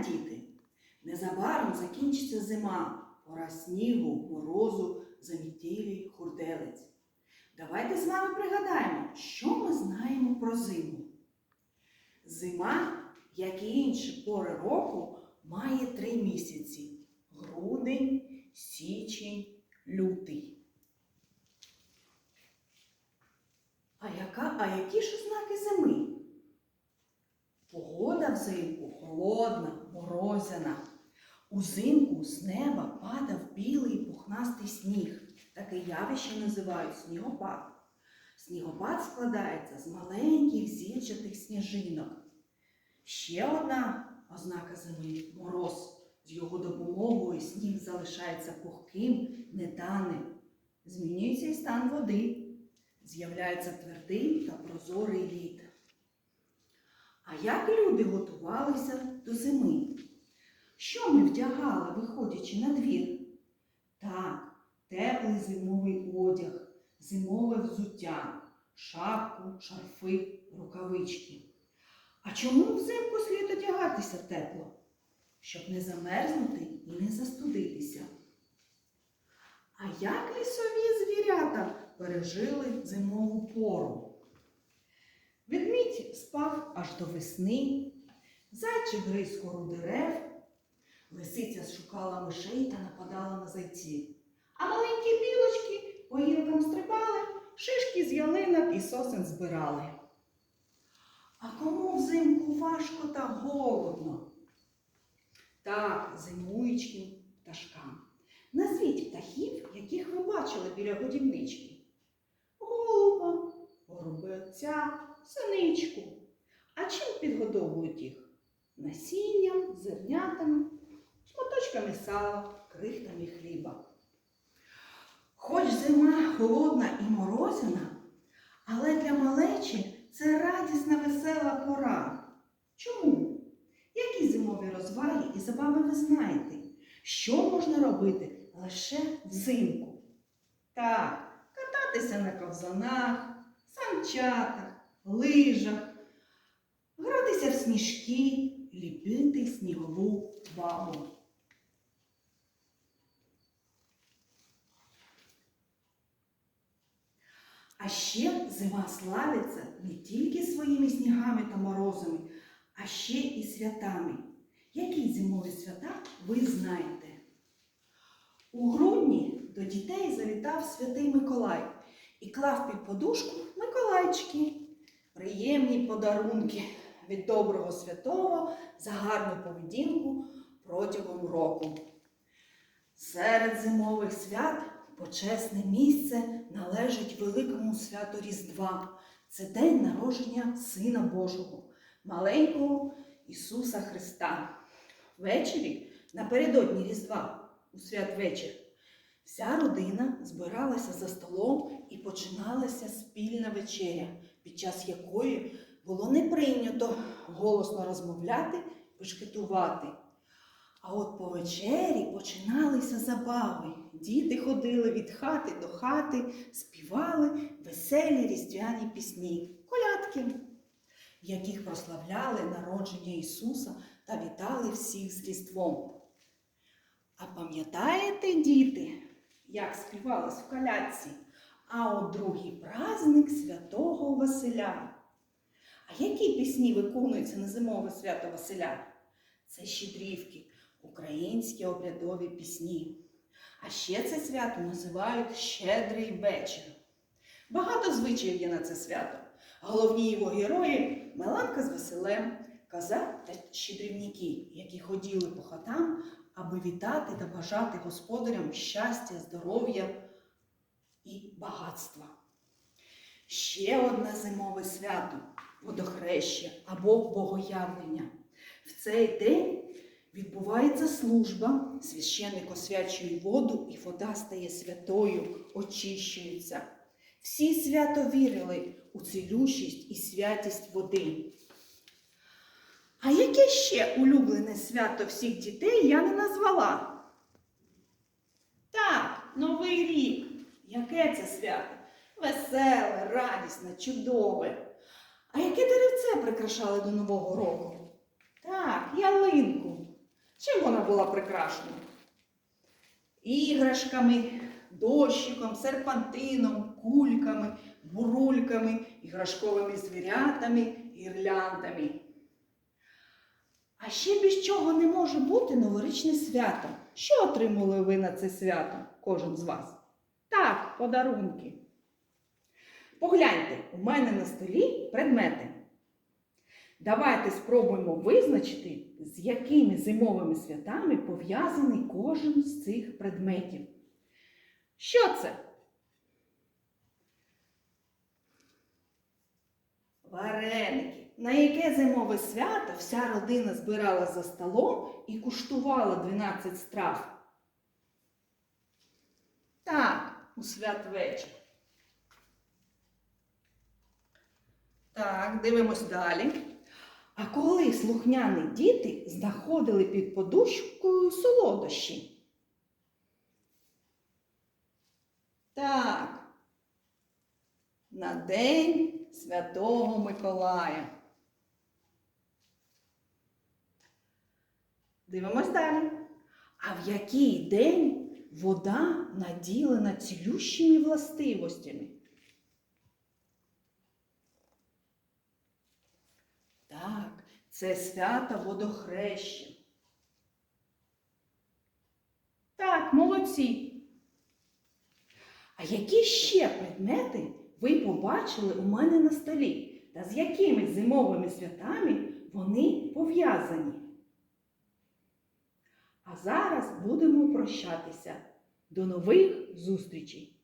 діти! Незабаром закінчиться зима, пора снігу, морозу, замітілі, хурделиць. Давайте з вами пригадаємо, що ми знаємо про зиму. Зима, як і інші пори року, має три місяці: грудень, січень, лютий. А, яка, а які ж ознаки зими? Погода взимку холодна, морозяна. Узимку з неба падав білий пухнастий сніг. Таке явище називають снігопад. Снігопад складається з маленьких зірчатих сніжинок. Ще одна ознака зими мороз. З його допомогою сніг залишається пухким, не тане. Змінюється і стан води. З'являється твердий та прозорий лід. А як люди готувалися до зими? Що ми вдягали, виходячи на двір? Так, теплий зимовий одяг, зимове взуття, шапку, шарфи, рукавички. А чому взимку слід одягатися тепло? Щоб не замерзнути і не застудитися. А як лісові звірята пережили зимову пору? Ведмідь спав аж до весни, зайчик гриз кору дерев, лисиця шукала мишей та нападала на зайців. А маленькі білочки по гілкам стрибали, шишки з ялинок і сосен збирали. А кому взимку важко та голодно? Так, зимуючим пташкам. Назвіть птахів, яких ви бачили біля годівнички. Голуба, горобця, синичку. А чим підгодовують їх? Насінням, зернятами, шматочками сала, крихтами хліба. Хоч зима холодна і морозяна, але для малечі це радісна весела пора. Чому? Які зимові розваги і забави ви знаєте? Що можна робити лише взимку? Так, кататися на ковзанах, санчатах, лижах, гратися в сніжки, ліпити снігову бабу. А ще зима славиться не тільки своїми снігами та морозами, а ще і святами. Які зимові свята ви знаєте? У грудні до дітей завітав святий Миколай і клав під подушку Миколайчики. Приємні подарунки від доброго святого за гарну поведінку протягом року. Серед зимових свят почесне місце належить великому святу Різдва. Це день народження Сина Божого, маленького Ісуса Христа. Ввечері, напередодні Різдва, у святвечір, вся родина збиралася за столом і починалася спільна вечеря, під час якої було не прийнято голосно розмовляти, бешкетувати. А от по вечері починалися забави. Діти ходили від хати до хати, співали веселі різдвяні пісні, колядки, яких прославляли народження Ісуса та вітали всіх з Різдвом. А пам'ятаєте, діти, як співалось в колядці? А от другий праздник святого Василя. А які пісні виконуються на зимове свято Василя? Це щедрівки, українські обрядові пісні. А ще це свято називають Щедрий вечір. Багато звичаїв є на це свято. Головні його герої Меланка з Василем, коза та щедрівники, які ходили по хатам, аби вітати та бажати господарям щастя, здоров'я і багатства. Ще одне зимове свято водохреща або богоявлення. В цей день відбувається служба, священник освячує воду, і вода стає святою, очищується. Всі свято вірили у цілющість і святість води. А яке ще улюблене свято всіх дітей я не назвала? Яке це свято? Веселе, радісне, чудове. А яке деревце прикрашали до Нового року? Так, ялинку. Чим вона була прикрашена? Іграшками, дощиком, серпантином, кульками, бурульками, іграшковими звірятами, гірляндами. А ще без чого не може бути новорічне свято. Що отримали ви на це свято, кожен з вас? Так, подарунки. Погляньте, у мене на столі предмети. Давайте спробуємо визначити, з якими зимовими святами пов'язаний кожен з цих предметів. Що це? Вареники. На яке зимове свято вся родина збирала за столом і куштувала 12 страв? Так, у святвечір. Так, дивимось далі. А коли слухняні діти знаходили під подушкою солодощі? Так. На День Святого Миколая. Дивимось далі. А в який день вода наділена цілющими властивостями? Так, це свято водохреща. Так, молодці. А які ще предмети ви побачили у мене на столі? Та з якими зимовими святами вони пов'язані? А зараз будемо прощатися. До нових зустрічей!